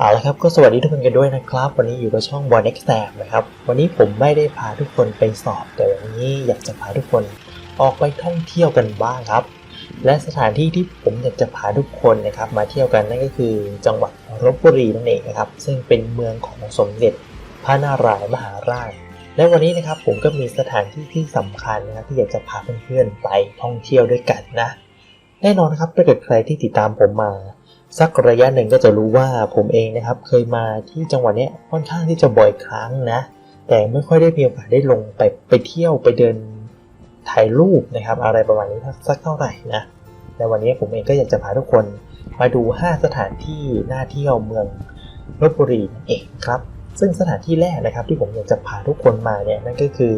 เอาละครับก็สวัสดีทุกคนกันด้วยนะครับ วันนี้อยู่กับช่อง b o Next a m นะครับ วันนี้ผมไม่ได้พาทุกคนไปสอบ แต่วันนี้อยากจะพาทุกคนออกไปท่องเที่ยวกันบ้างครับ และสถานที่ที่ผมอยากจะพาทุกคนนะครับมาเที่ยวกันนั่นก็คือจังหวัดลบบุรีนั่นเองนะครับ ซึ่งเป็นเมืองของสมเด็จพระนารายณ์มหาราช และวันนี้นะครับผมก็มีสถานที่ที่สำคัญนะครับที่อยากจะพาเพื่อนๆไปท่องเที่ยวด้วยกันนะ แน่นอนนะครับถ้าเกิดใครที่ติดตามผมมา สักระยะหนึ่งก็จะรู้ว่าผมเองนะครับ เคยมาที่จังหวัดนี้ค่อนข้างที่จะบ่อยครั้งนะ แต่ไม่ค่อยได้มีโอกาสได้ลงไปไปเที่ยวไปเดินถ่ายรูปนะครับ อะไรประมาณนี้สักเท่าไหร่นะในวันนี้ผมเองก็อยากจะพาทุกคนมาดู 5 สถานที่น่าเที่ยวเมืองลบบุรีนั่นเองครับ ซึ่งสถานที่แรกนะครับ ที่ผมอยากจะพาทุกคนมาเนี่ยนั่นก็คือ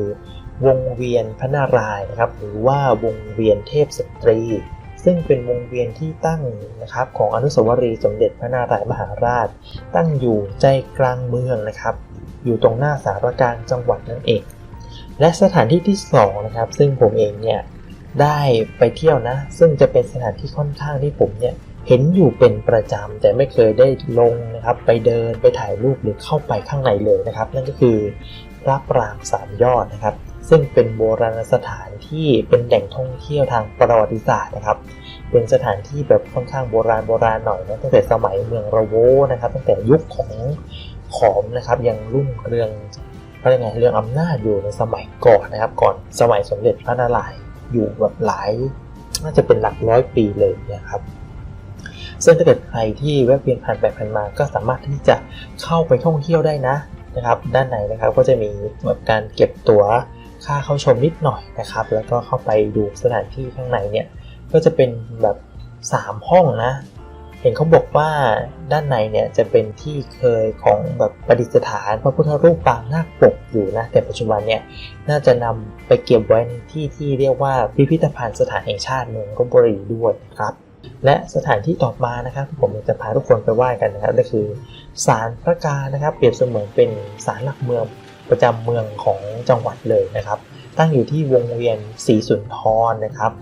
วงเวียนพระนารายณ์นะครับ หรือว่าวงเวียนเทพสตรี ซึ่งเป็นวงเวียนที่ตั้งนะครับของอนุสาวรีย์สมเด็จพระนารายณ์มหาราช ตั้งอยู่ใจกลางเมืองนะครับ อยู่ตรงหน้าสารกลางจังหวัดนั่นเอง และสถานที่ที่สองนะครับซึ่งผมเองเนี่ยได้ไปเที่ยวนะ ซึ่งจะเป็นสถานที่ค่อนข้างที่ผมเนี่ย เห็นอยู่เป็นประจำแต่ไม่เคยได้ลงนะครับ ไปเดินไปถ่ายรูปหรือเข้าไปข้างในเลยนะครับ นั่นก็คือพระปรางสามยอดนะครับ ซึ่งเป็นโบราณสถานที่เป็นแหล่งท่องเที่ยวทางประวัติศาสตร์นะครับ เป็นสถานที่แบบค่อนข้างโบราณโบราณหน่อยนะตั้งแต่สมัยเมืองระโวนะครับ ตั้งแต่ยุคของขอมนะครับยังรุ่งเรืองเขาเรียกไงเรื่องอำนาจอยู่ในสมัยก่อนนะครับ ก่อนสมัยสมเด็จพระนารายณ์อยู่แบบหลาย น่าจะเป็นหลักร้อยปีเลยนะครับ ซึ่งถ้าเกิดใครที่แวะเวียนผ่านไปผ่านมาก็สามารถที่จะเข้าไปท่องเที่ยวได้นะนะครับ ด้านในนะครับก็จะมีแบบการเก็บตั๋วค่าเข้าชมนิดหน่อยนะครับ แล้วก็เข้าไปดูสถานที่ข้างในเนี่ยก็จะเป็นแบบ 3 ห้องนะ เห็นเขาบอกว่าด้านในเนี่ยจะเป็นที่เคยของแบบประดิษฐานพระพุทธรูปปางนาคปกอยู่นะ แต่ปัจจุบันเนี่ยน่าจะนำไปเก็บไว้ในที่ที่เรียกว่าพิพิธภัณฑ์สถานแห่งชาติเมืองลบบุรีด้วยครับ และสถานที่ต่อมานะครับที่ผมจะพาทุกคนไปไหว้กันนะครับก็คือศาลพระกานะครับ เปรียบเสมือนเป็นศาลหลักเมืองประจำเมืองของจังหวัดเลยนะครับ ตั้งอยู่ที่วงเวียนศรีสุนทรนะครับ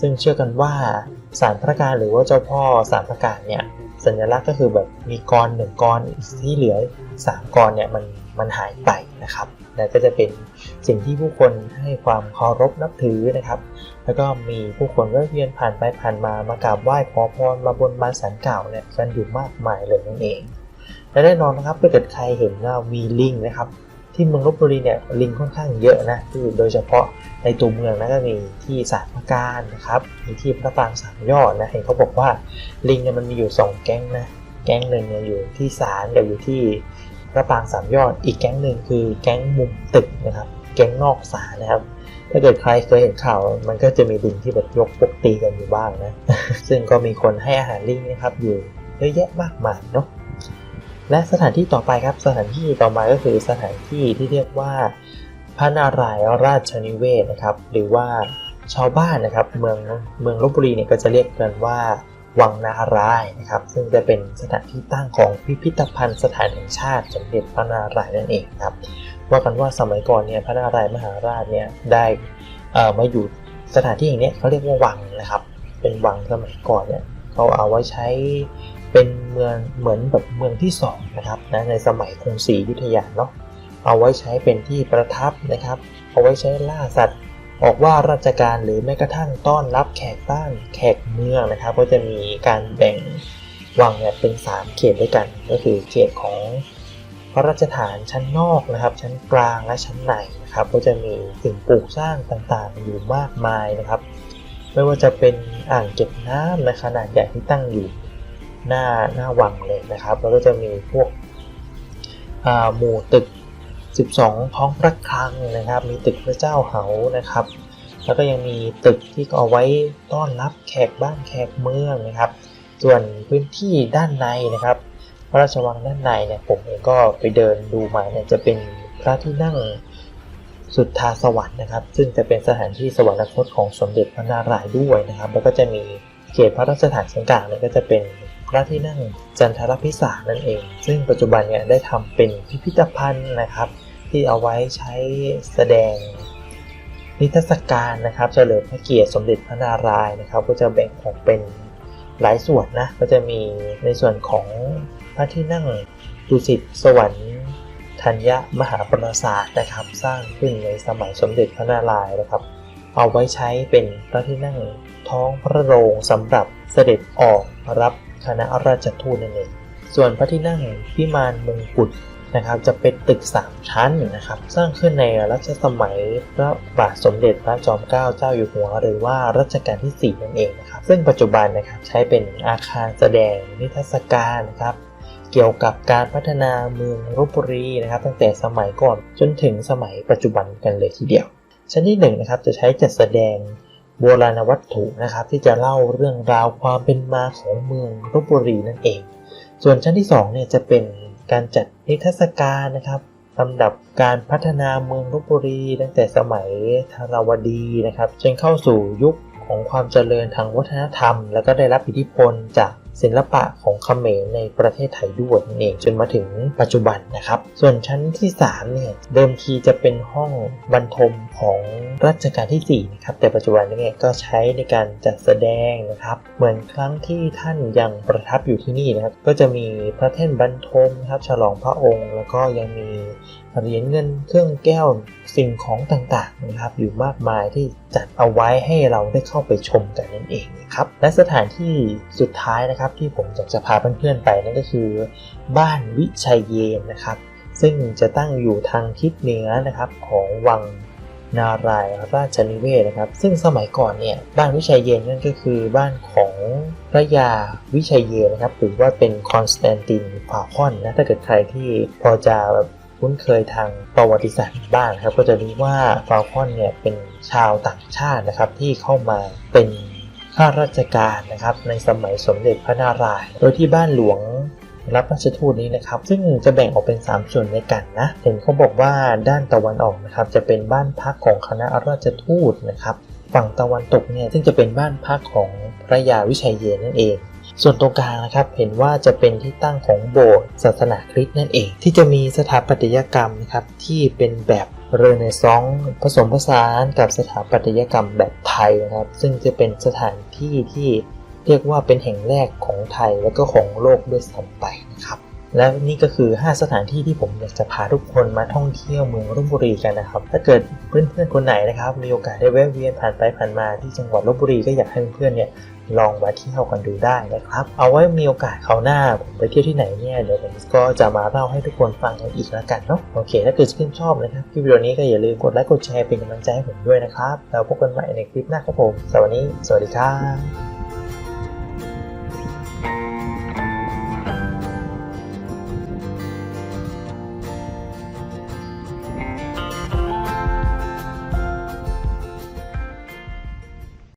ซึ่งเชื่อกันว่าสารพระกาหรือว่าเจ้าพ่อสารพระกาเนี่ยสัญลักษณ์ก็คือแบบมีกรหนึ่งกรที่เหลือสามกรเนี่ยมัน มันหายไปนะครับและก็จะเป็นสิ่งที่ผู้คนให้ความเคารพนับถือนะครับ แล้วก็มีผู้คนแวะเวียนผ่านไปผ่านมามากราบไหว้ขอพรมาบนบานสารเก่าเนี่ยกันอยู่มากมายเลยนั่นเอง และแน่นอนนะครับถ้าเกิดใครเห็นว่ามีลิงนะครับที่เมืองลบบุรีเนี่ยลิงค่อนข้างเยอะนะคือโดยเฉพาะในตัวเมืองนะก็มีที่สารพระการนะครับมีที่พระปรางสามยอดนะเห็นเขาบอกว่าลิงเนี่ยมันมีอยู่ 2 แก๊งนะแก๊งหนึ่งเนี่ยอยู่ที่ศาลกับอยู่ที่ พระปางสามยอด อีกแก๊งหนึ่งคือแก๊งมุมตึกนะครับ แก๊งนอกศาลนะครับ ถ้าเกิดใครเคยเห็นข่าว มันก็จะมีลิงที่แบบยกพวกตีกันอยู่บ้างนะ ซึ่งก็มีคนให้อาหารลิงนะครับอยู่เยอะแยะมากมายเนาะ และสถานที่ต่อไปครับ สถานที่ต่อมาก็คือสถานที่ที่เรียกว่าพระนารายณ์ราชนิเวศนะครับ หรือว่าชาวบ้านนะครับ เมืองเมืองลบบุรีเนี่ยก็จะเรียกกันว่า วังนารายนะครับ ซึ่งจะเป็นสถานที่ตั้งของพิพิธภัณฑ์สถานแห่งชาติสมเด็จพระนารายณ์นั่นเองครับว่ากันว่าสมัยก่อนเนี่ยพระนารายณ์มหาราชเนี่ยได้เอ่อมาอยู่สถานที่อย่างนี้เขาเรียกว่าวังนะครับ เป็นวังสมัยก่อนเนี่ยเขาเอาไว้ใช้เป็นเมืองเหมือนแบบเมืองที่สองนะครับนะในสมัยกรุงศรีอยุธยาเนาะเอาไว้ใช้เป็นที่ประทับนะครับ เอาไว้ใช้ล่าสัตว์ ออกว่าราชการหรือแม้กระทั่งต้อนรับแขกบ้านแขกเมืองนะครับ ก็จะมีการแบ่งวังเนี่ยเป็น 3 เขตด้วยกัน ก็คือเขตของพระราชฐานชั้นนอกนะครับ ชั้นกลางและชั้นในนะครับ ก็จะมีสิ่งปลูกสร้างต่างๆ อยู่มากมายนะครับ ไม่ว่าจะเป็นอ่างเก็บน้ำนะขนาดใหญ่ที่ตั้งอยู่หน้าหน้าวังเลยนะครับ แล้วก็จะมีพวกหมู่ตึก 12 ท้องพระคลังนะครับ มีตึกพระเจ้าเหานะครับ แล้วก็ยังมีตึกที่เอาไว้ต้อนรับแขกบ้านแขกเมืองนะครับ ส่วนพื้นที่ด้านในนะครับ พระราชวังด้านในเนี่ยผมเองก็ไปเดินดูมาเนี่ยจะเป็นพระที่นั่งสุทธาสวรรค์นะครับ ซึ่งจะเป็นสถานที่สวรรคตของสมเด็จพระนารายณ์ด้วยนะครับ แล้วก็จะมีเขตพระราชฐานชั้นกางเนี่ยก็จะเป็นพระที่นั่งจันทรพิสารนั่นเอง ซึ่งปัจจุบันเนี่ยได้ทำเป็นพิพิธภัณฑ์นะครับ ที่เอาไว้ใช้แสดงนิทรรศการนะครับ เฉลิมพระเกียรติสมเด็จพระนารายณ์นะครับ ก็จะแบ่งออกเป็นหลายส่วนนะ ก็จะมีในส่วนของพระที่นั่งดุสิตสวรรค์ธัญญมหาปราสาทนะครับ สร้างขึ้นในสมัยสมเด็จพระนารายณ์นะครับ เอาไว้ใช้เป็นพระที่นั่งท้องพระโรงสำหรับเสด็จออกรับคณะราชทูตนั่นเองส่วนพระที่นั่งพิมานมงกุฎ นะครับจะเป็นตึก 3 ชั้นนะครับสร้างขึ้นในรัชสมัยพระบาทสมเด็จพระจอมเกล้าเจ้าอยู่หัว หรือว่ารัชกาลที่ 4 นั่นเองนะครับซึ่งปัจจุบันนะครับใช้เป็นอาคารแสดงนิทรรศการนะครับเกี่ยวกับการพัฒนาเมืองลบบุรีนะครับ ตั้งแต่สมัยก่อนจนถึงสมัยปัจจุบันกันเลยทีเดียว ชั้นที่1นะครับจะใช้จัดแสดงโบราณวัตถุนะครับ ที่จะเล่าเรื่องราวความเป็นมาของเมืองลบบุรีนั่นเอง ส่วนชั้นที่2เนี่ยจะเป็น การจัดนิทรรศการนะครับลำดับการพัฒนาเมืองลบบุรี ตั้งแต่สมัยธารวดีนะครับจนเข้าสู่ยุคของความเจริญทางวัฒนธรรม แล้วก็ได้รับอิทธิพลจาก ศิลปะของเขมรในประเทศไทยด้วยนั่นเองจนมาถึงปัจจุบันนะครับ ส่วนชั้นที่3เนี่ยเดิมทีจะเป็นห้องบรรทมของรัชกาลที่4นะครับแต่ปัจจุบันเนี้ก็ใช้ในการจัดแสดงนะครับ เหมือนครั้งที่ท่านยังประทับอยู่ที่นี่นะครับก็จะมีพระแท่นบรรทมนะครับฉลองพระองค์ แล้วก็ยังมี เหรียญเงินเครื่องแก้วสิ่งของต่างๆนะครับอยู่มากมายที่จัดเอาไว้ให้เราได้เข้าไปชมกันนั่นเองนะครับและสถานที่สุดท้ายนะครับที่ผมอยากจะพาเพื่อนๆไปนั่นก็คือ บ้านวิชัยเยนนะครับ ซึ่งจะตั้งอยู่ทางทิศเหนือนะครับของวังนารายณ์ราชนิเวศนะครับ ซึ่งสมัยก่อนเนี่ยบ้านวิชัยเยนนั่นก็คือบ้านของพระยาวิชัยเยนนะครับหรือว่าเป็นคอนสแตนตินฟาคอนนะถ้าเกิดใครที่พอจะ คุ้นเคยทางประวัติศาสตร์บ้างครับ ก็จะรู้ว่าฟาคอนเนี่ยเป็นชาวต่างชาตินะครับที่เข้ามาเป็นข้าราชการนะครับในสมัยสมเด็จพระนารายณ์โดยที่บ้านหลวงรับราชทูตนี้นะครับ ซึ่งจะแบ่งออกเป็น 3 ส่วนในกันนะ เห็นเขาบอกว่าด้านตะวันออกนะครับจะเป็นบ้านพักของคณะราชทูตนะครับ ฝั่งตะวันตกเนี่ยซึ่งจะเป็นบ้านพักของพระยาวิชัยเยนนั่นเอง ส่วนตรงกลางนะครับเห็นว่าจะเป็นที่ตั้งของโบสถ์ศาสนาคริสต์นั่นเอง ที่จะมีสถาปัตยกรรมนะครับที่เป็นแบบเรเนซองส์ผสมผสานกับสถาปัตยกรรมแบบไทยนะครับ ซึ่งจะเป็นสถานที่ที่เรียกว่าเป็นแห่งแรกของไทยและก็ของโลกด้วยซ้ำไปนะครับ และนี่ก็คือ 5 สถานที่ที่ผมอยากจะพาทุกคนมาท่องเที่ยวเมืองลบบุรีกันนะครับ ถ้าเกิดเพื่อนๆคนไหนนะครับ มีโอกาสได้แวะเวียนผ่านไปผ่านมาที่จังหวัดลบบุรีก็อยากให้เพื่อนๆเนี่ยลองมาเที่ยวกันดูได้นะครับ เอาไว้มีโอกาสคราวหน้าผมไปเที่ยวที่ไหนเนี่ยเดี๋ยวผมก็จะมาเล่าให้ทุกคนฟังกันอีกแล้วกันเนาะโอเค ถ้าเกิดชื่นชอบนะครับคลิปวิดีโอนี้ก็อย่าลืมกดไลค์กดแชร์เป็นกำลังใจให้ผมด้วยนะครับแล้วพบกันใหม่ในคลิปหน้าครับผมสวัสดีสวัสดีครับ